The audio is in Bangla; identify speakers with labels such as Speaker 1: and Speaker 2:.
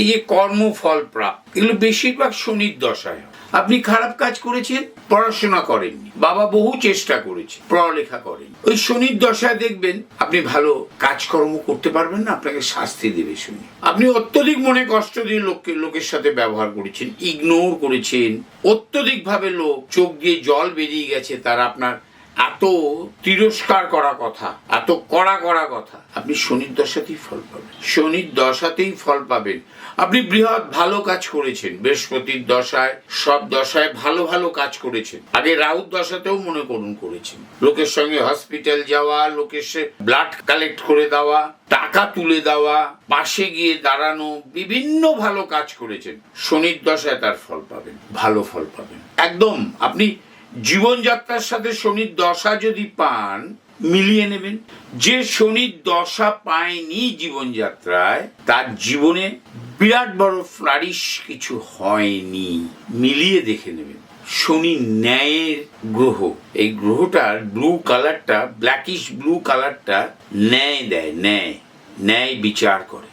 Speaker 1: এই যে কর্মফল প্রাপ্ত, এগুলো বেশিরভাগ শনির দশায়। আপনি খারাপ কাজ করেছেন, পড়াশোনা করেননি, বাবা বহু চেষ্টা করেছে, পড়ালেখা করেন ওই শনির দশায় দেখবেন আপনি ভালো কাজকর্ম করতে পারবেন না, আপনাকে শাস্তি দেবে শনি। আপনি অত্যধিক মনে কষ্ট দিয়ে লোককে, লোকের সাথে ব্যবহার করেছেন ইগনোর করেছেন। অত্যধিক ভাবে লোক চোখ দিয়ে জল বেরিয়ে গেছে, তার আপনার এত তিরস্কার করা কথা, এত কড়া করা কথা। আপনি শনির দশাতেই ফল পাবেন। শনির দশাতেই ফল পাবেন। আপনি বৃহৎ ভালো কাজ করেছেন। বৃহস্পতির দশায়, সব দশায় ভালো ভালো কাজ করেছেন। আগে রাহুর দশাতেও মনে করুন করেছেন। লোকের সঙ্গে হসপিটাল যাওয়া, লোকের ব্লাড কালেক্ট করে দেওয়া, টাকা তুলে দেওয়া, পাশে গিয়ে দাঁড়ানো, বিভিন্ন ভালো কাজ করেছেন। শনির দশায় তার ফল পাবেন, ভালো ফল পাবেন। একদম, আপনি জীবনযাত্রার সাথে শনির দশা যদি পান, মিলিয়ে নেবেন। যে শনির দশা পায়নি জীবনযাত্রায়, তার জীবনে বিরাট বড় ফ্লারিশ কিছু হয়নি। মিলিয়ে দেখে নেবেন। শনি ন্যায়ের গ্রহ। এই গ্রহটার ব্লু কালারটা ব্ল্যাকিশ ব্লু কালারটা ন্যায় দেয়, ন্যায় ন্যায় বিচার করে।